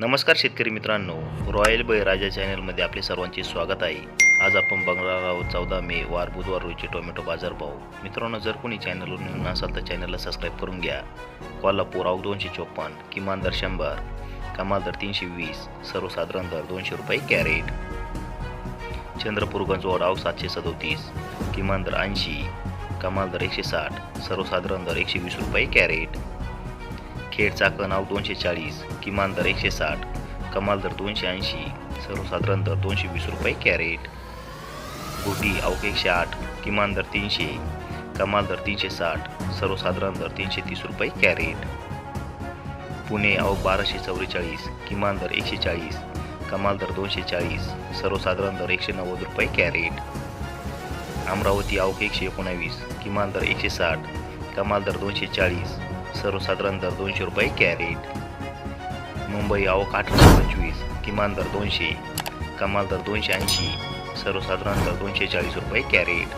नमस्कार शेतकरी मित्रांनो. रॉयल बळीराजा चॅनलमध्ये आपले सर्वांचे स्वागत आहे. आज आपण बघणार आहोत चौदा मे वार बुधवार रोजचे टोमॅटो बाजारभाव मित्रांनो जर कोणी चॅनलवर नवीन असाल तर चॅनलला सबस्क्राईब करून घ्या. कोल्हापूर अवघ दोनशे चोपन्न किमान दर शंभर कमाल दर तीनशे वीस सर्वसाधारण दर दोनशे रुपये कॅरेट. चंद्रपूर गंजवड अवघ सातशे सदोतीस किमान दर ऐंशी कमाल दर एकशे साठ सर्वसाधारण दर एकशे वीस रुपये कॅरेट. खेड चाकण नाव दोनशे चाळीस किमान दर एकशे साठ कमाल दर दोनशे ऐंशी सर्वसाधारण दर दोनशे वीस रुपये कॅरेट. गुटी अवघ एकशे आठ किमान दर तीनशे कमाल दर तीनशे साठ सर्वसाधारण दर तीनशे तीस रुपये कॅरेट. पुणे अव बाराशे चौवेचाळीस किमान दर एकशे चाळीस कमाल दर दोनशे चाळीस सर्वसाधारण दर एकशे नव्वद रुपये कॅरेट. अमरावती अवघ एकशे एकोणावीस किमान दर एकशे साठ कमाल दर दोनशे चाळीस सर्वसाधारण दर दोनशे रुपये कॅरेट. मुंबई अवघ अठराशे पंचवीस किमान दर दोनशे कमाल दर दोनशे ऐंशी सर्वसाधारण दर दोनशे चाळीस रुपये कॅरेट.